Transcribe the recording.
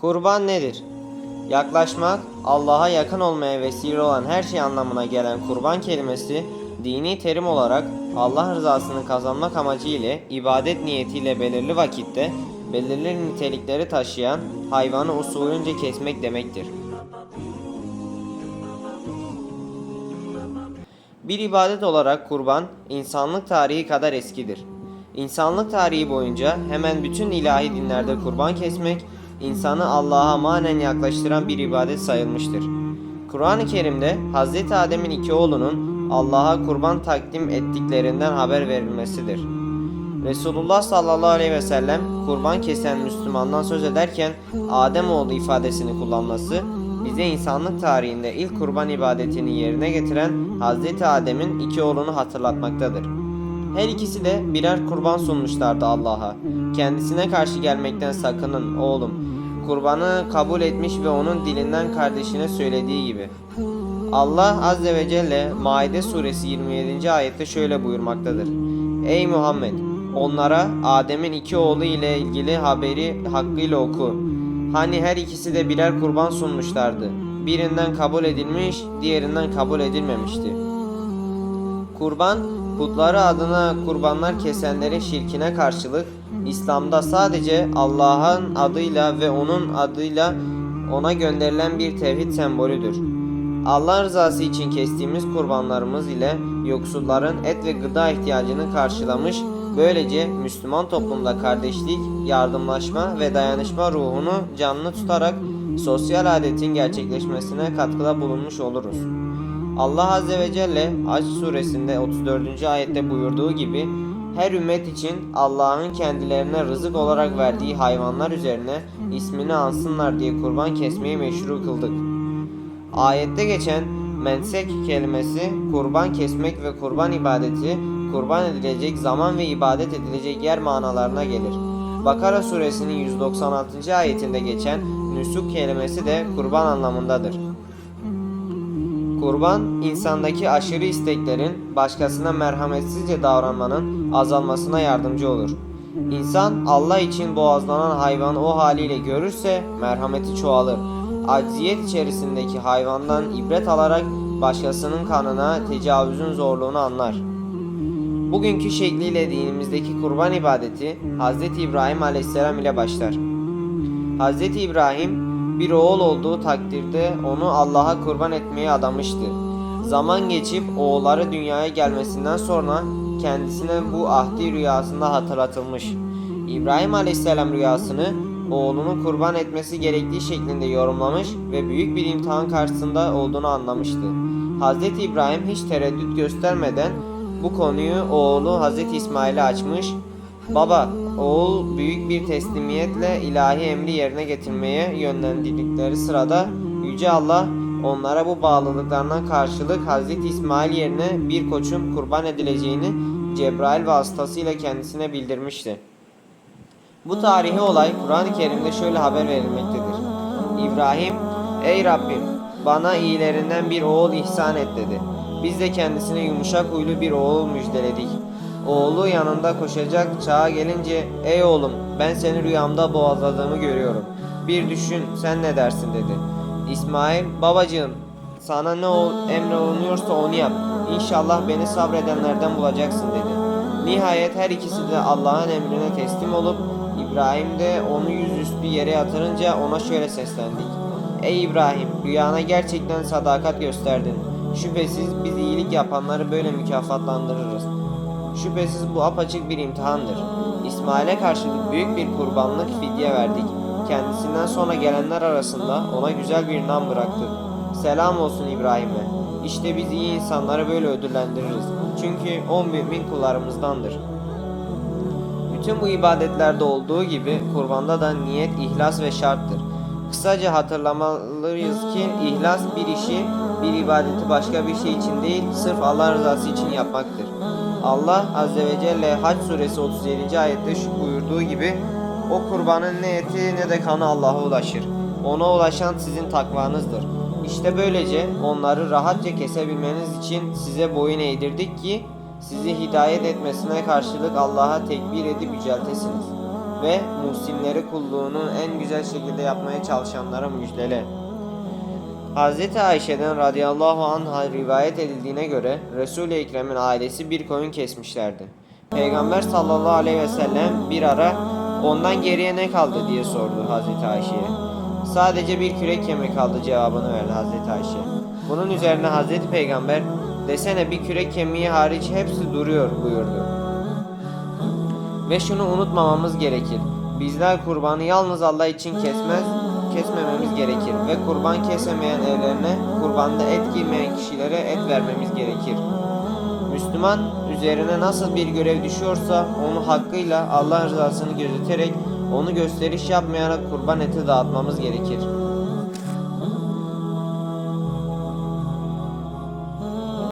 Kurban nedir? Yaklaşmak, Allah'a yakın olmaya vesile olan her şey anlamına gelen kurban kelimesi, dini terim olarak Allah rızasını kazanmak amacı ile ibadet niyetiyle belirli vakitte belirli nitelikleri taşıyan hayvanı usulünce kesmek demektir. Bir ibadet olarak kurban, insanlık tarihi kadar eskidir. İnsanlık tarihi boyunca hemen bütün ilahi dinlerde kurban kesmek, insanı Allah'a manen yaklaştıran bir ibadet sayılmıştır. Kur'an-ı Kerim'de Hz. Adem'in iki oğlunun Allah'a kurban takdim ettiklerinden haber verilmesidir. Resulullah sallallahu aleyhi ve sellem kurban kesen Müslümandan söz ederken Ademoğlu ifadesini kullanması bize insanlık tarihinde ilk kurban ibadetini yerine getiren Hazreti Adem'in iki oğlunu hatırlatmaktadır. Her ikisi de birer kurban sunmuşlardı Allah'a. Kendisine karşı gelmekten sakının oğlum. Kurbanı kabul etmiş ve onun dilinden kardeşine söylediği gibi. Allah Azze ve Celle Maide suresi 27. ayette şöyle buyurmaktadır. Ey Muhammed! Onlara Adem'in iki oğlu ile ilgili haberi hakkıyla oku. Hani her ikisi de birer kurban sunmuşlardı. Birinden kabul edilmiş, diğerinden kabul edilmemişti. Kurban, putları adına kurbanlar kesenlerin şirkine karşılık İslam'da sadece Allah'ın adıyla ve onun adıyla ona gönderilen bir tevhid sembolüdür. Allah rızası için kestiğimiz kurbanlarımız ile yoksulların et ve gıda ihtiyacını karşılamış, böylece Müslüman toplumda kardeşlik, yardımlaşma ve dayanışma ruhunu canlı tutarak sosyal adetin gerçekleşmesine katkıda bulunmuş oluruz. Allah Azze ve Celle Hac suresinde 34. ayette buyurduğu gibi her ümmet için Allah'ın kendilerine rızık olarak verdiği hayvanlar üzerine ismini ansınlar diye kurban kesmeyi meşru kıldık. Ayette geçen mensek kelimesi kurban kesmek ve kurban ibadeti kurban edilecek zaman ve ibadet edilecek yer manalarına gelir. Bakara suresinin 196. ayetinde geçen nüsuk kelimesi de kurban anlamındadır. Kurban, insandaki aşırı isteklerin başkasına merhametsizce davranmanın azalmasına yardımcı olur. İnsan Allah için boğazlanan hayvanı o haliyle görürse merhameti çoğalır. Acziyet içerisindeki hayvandan ibret alarak başkasının kanına tecavüzün zorluğunu anlar. Bugünkü şekliyle dinimizdeki kurban ibadeti Hz. İbrahim aleyhisselam ile başlar. Hz. İbrahim bir oğul olduğu takdirde onu Allah'a kurban etmeye adamıştı. Zaman geçip oğulları dünyaya gelmesinden sonra kendisine bu ahdi rüyasında hatırlatılmış. İbrahim Aleyhisselam rüyasını oğlunu kurban etmesi gerektiği şeklinde yorumlamış ve büyük bir imtihan karşısında olduğunu anlamıştı. Hz. İbrahim hiç tereddüt göstermeden bu konuyu oğlu Hz. İsmail'e açmış Baba, oğul büyük bir teslimiyetle ilahi emri yerine getirmeye yönlendirdikleri sırada Yüce Allah onlara bu bağlılıklarına karşılık Hz. İsmail yerine bir koçun kurban edileceğini Cebrail vasıtasıyla kendisine bildirmişti. Bu tarihi olay Kur'an-ı Kerim'de şöyle haber verilmektedir. İbrahim, ey Rabbim bana iyilerinden bir oğul ihsan et dedi. Biz de kendisine yumuşak huylu bir oğul müjdeledik. Oğlu yanında koşacak çağa gelince ey oğlum ben seni rüyamda boğazladığımı görüyorum. Bir düşün sen ne dersin dedi. İsmail babacığım sana ne ol, emrolunuyorsa onu yap. İnşallah beni sabredenlerden bulacaksın dedi. Nihayet her ikisi de Allah'ın emrine teslim olup İbrahim de onu yüzüstü yere yatırınca ona şöyle seslendik. Ey İbrahim rüyana gerçekten sadakat gösterdin. Şüphesiz biz iyilik yapanları böyle mükafatlandırırız. Şüphesiz bu apaçık bir imtihandır. İsmail'e karşılık büyük bir kurbanlık fidye verdik. Kendisinden sonra gelenler arasında ona güzel bir nam bıraktık. Selam olsun İbrahim'e. İşte biz iyi insanları böyle ödüllendiririz. Çünkü o mümin kullarımızdandır. Bütün bu ibadetlerde olduğu gibi kurbanda da niyet, ihlas ve şarttır. Kısaca hatırlamalıyız ki ihlas bir işi, bir ibadeti başka bir şey için değil, sırf Allah rızası için yapmaktır. Allah Azze ve Celle Hac suresi 37. ayette şu buyurduğu gibi o kurbanın ne eti ne de kanı Allah'a ulaşır. Ona ulaşan sizin takvanızdır. İşte böylece onları rahatça kesebilmeniz için size boyun eğdirdik ki sizi hidayet etmesine karşılık Allah'a tekbir edip yüceltesiniz. ve muhsinleri kulluğunu en güzel şekilde yapmaya çalışanlara müjdele. Hz. Ayşe'den radıyallahu anh'a rivayet edildiğine göre Resul-i Ekrem'in ailesi bir koyun kesmişlerdi. Peygamber sallallahu aleyhi ve sellem bir ara ondan geriye ne kaldı diye sordu Hz. Ayşe'ye. Sadece bir kürek kemik kaldı cevabını verdi Hz. Ayşe. Bunun üzerine Hz. Peygamber desene bir kürek kemiği hariç hepsi duruyor buyurdu. Ve şunu unutmamamız gerekir. Bizler kurbanı yalnız Allah için kesmez, kesmememiz gerekir. Ve kurban kesemeyen evlerine, kurbanda et girmeyen kişilere et vermemiz gerekir. Müslüman üzerine nasıl bir görev düşüyorsa onu hakkıyla Allah rızasını gözeterek onu gösteriş yapmayarak kurban eti dağıtmamız gerekir.